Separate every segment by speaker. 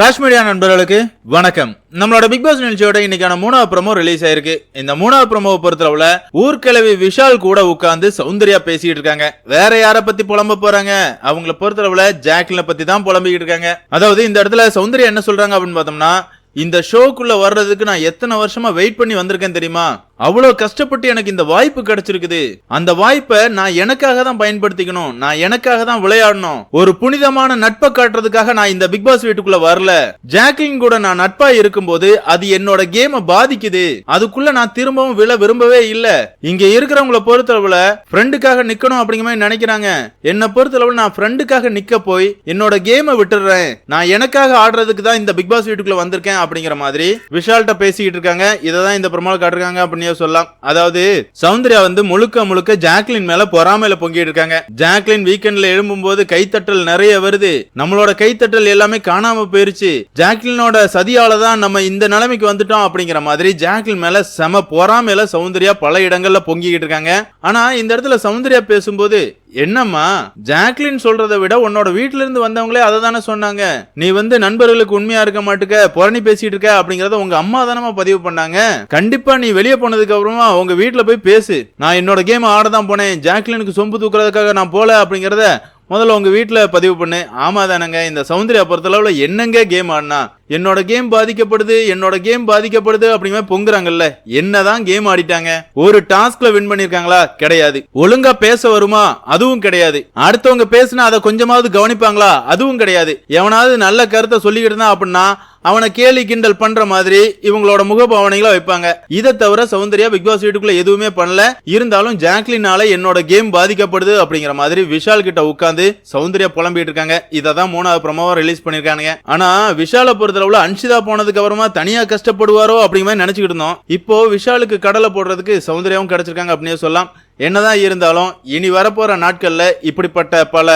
Speaker 1: Rash media நண்பர்களுக்கு வணக்கம். நம்மளோட பிக் பாஸ் நிகழ்ச்சியோட இன்னைக்கான மூணாவது ப்ரமோ ரிலீஸ் ஆயிருக்கு. இந்த மூணாவது ப்ரமோவை பொறுத்தளவுல ஊர்க்கிழவி விஷால் கூட உட்கார்ந்து சௌந்தர்யா பேசிட்டு இருக்காங்க. வேற யார பத்தி புலம்ப போறாங்க? அவங்கள பொறுத்தளவுல ஜாக்லின பத்தி தான் புலம்பிக்கிட்டு இருக்காங்க. அதாவது இந்த இடத்துல சௌந்தர்யா என்ன சொல்றாங்க அப்படின்னு பார்த்தோம்னா இந்த ஷோக்குள்ள வர்றதுக்கு நான் எத்தனை வருஷமா வெயிட் பண்ணி வந்திருக்கேன் தெரியுமா? அவ்வளோ கஷ்டப்பட்டு எனக்கு இந்த வாய்ப்பு கிடைச்சிருக்குது. அந்த வாய்ப்பை நான் எனக்காக தான் பயன்படுத்திக்கணும். நான் எனக்காக தான் விளையாடணும். ஒரு புனிதமான நட்பை காட்டுறதுக்காக நான் இந்த பிக் பாஸ் வீட்டுக்குள்ள வரல. ஜாக்லின் கூட நான் நட்பா இருக்கும்போது அது என்னோட கேமை பாதிக்குது. அதுக்குள்ள நான் திரும்பவும் விழ விரும்பவே இல்ல. இங்க இருக்கிறவங்கள பொறுத்தளவுல ஃப்ரெண்டுக்காக நிக்கணும் அப்படிங்கிற மாதிரி நினைக்கிறாங்க. என்னை பொறுத்தளவுல நான் ஃப்ரெண்டுக்காக நிக்க போய் என்னோட கேமை விட்டுடுறேன் நான் எனக்காக ஆடுறதுக்கு தான் இந்த பிக் பாஸ் வீட்டுக்குள்ள வந்திருக்கேன் அப்படிங்கிற மாதிரி விஷால்கிட்ட பேசிக்கிட்டு இருக்காங்க. இதை தான் இந்த பிரமாள் காட்டுறாங்க அப்படின்னு சொல்லலாம் அதாவது சௌந்தர்யா வந்து முழுக்க முழுக்க ஜாக்லின் மேல பொறாமையில பொங்கிட்டு இருக்காங்க. ஜாக்லின் வீக்கெண்ட்ல எழும்பும் போது கைத்தட்டல் நிறைய வருது. நம்மளோட கைத்தட்டல் எல்லாமே காணாம போயிருச்சு. ஜாக்லினோட சதியால தான் நம்ம இந்த நிலைமைக்கு வந்துட்டோம் அப்படிங்கிற மாதிரி ஜாக்லின் மேல செம பொறாமையில சௌந்தர்யா பல இடங்கள்ல பொங்கிக்கிட்டு இருக்காங்க. ஆனா இந்த இடத்துல சௌந்தர்யா பேசும்போது என்னம்மா? ஜாக்லின் சொல்றதை விட உன்னோட வீட்டுல இருந்து வந்தவங்களே அதை தானே சொன்னாங்க. நீ வந்து நண்பர்களுக்கு உண்மையா இருக்க மாட்டுக்க புரணி பேசிட்டு இருக்க அப்படிங்கறத உங்க அம்மா தானமா பதிவு பண்ணாங்க. கண்டிப்பா நீ வெளியே போனதுக்கு அப்புறமா உங்க வீட்டுல போய் பேசு. நான் என்னோட கேம் ஆட தான் போனேன். ஜாக்லினுக்கு சொம்பு தூக்குறதுக்காக நான் போல அப்படிங்கறத முதல்ல உங்கள் வீட்டில் பதிவு பண்ணு. ஆமாம் தானங்க இந்த சௌந்தர்யா பொறுத்தளவில் என்னங்க கேம் ஆடினா? என்னோட கேம் பாதிக்கப்படுது என்னோட கேம் பாதிக்கப்படுது அப்படிங்கிற பொங்குறாங்கல்ல. என்னதான் கேம் ஆடிட்டாங்க? ஒரு டாஸ்க்ல வின் பண்ணிருக்காங்களா? கிடையாது. ஒழுங்கா பேச வருமா? அதுவும் கிடையாது. அடுத்தவங்க பேசினா அதை கொஞ்சமாவது கவனிப்பாங்களா? அதுவும் கிடையாது. எவனாவது நல்ல கருத்தை சொல்லிக்கிட்டு இருந்தா அப்படின்னா அவனை கேலி கிண்டல் பண்ற மாதிரி இவங்களோட முகபாவனைகளை வைப்பாங்க. இதை தவிர சௌந்தர்யா பிக் பாஸ் வீட்டுக்குள்ள எதுவுமே பண்ணல. இருந்தாலும் ஜாக்லினால என்னோட கேம் பாதிக்கப்படுது அப்படிங்கிற மாதிரி விஷால் கிட்ட உட்காந்து சௌந்தர்யா புலம்பிட்டு இருக்காங்க. இதை தான் மூணாவது ப்ரமோவா ரிலீஸ் பண்ணிருக்கானுங்க. ஆனா விஷாலை பொறுத்தளவுல அன்ஷிதா போனதுக்கு அப்புறமா தனியா கஷ்டப்படுவாரோ அப்படிங்கிற மாதிரி நினைச்சுக்கிட்டு இருந்தோம். இப்போ விஷாலுக்கு கடலை போடுறதுக்கு சௌந்தர்யாவும் கிடைச்சிருக்காங்க அப்படின்னே சொல்லலாம். என்னதான் இருந்தாலும் இனி வரப்போற நாட்கள்ல இப்படிப்பட்ட பல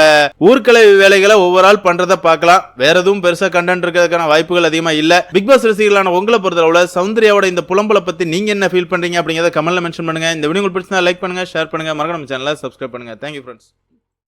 Speaker 1: ஊர்க்கலை வேலைகளை ஒவ்வொரு ஆள் பண்றத பார்க்கலாம். வேற எதுவும் பெருசா கண்டென்ட் இருக்கிறதுக்கான வாய்ப்புகள் அதிகமா இல்ல. பிக் பாஸ் ரசிகர்களான உங்களை பொறுத்தளவுல சௌந்தர்யாவோட இந்த புலம்பலை பத்தி நீங்க என்ன ஃபீல் பண்றீங்க அப்படிங்கறத கமெண்ட்ல மென்ஷன் பண்ணுங்க. இந்த வீடியோ உங்களுக்கு பிடிச்சா லைக் பண்ணுங்க ஷேர் பண்ணுங்க. மறக்காம சேனலை சப்ஸ்கிரைப் பண்ணுங்க. Thank you friends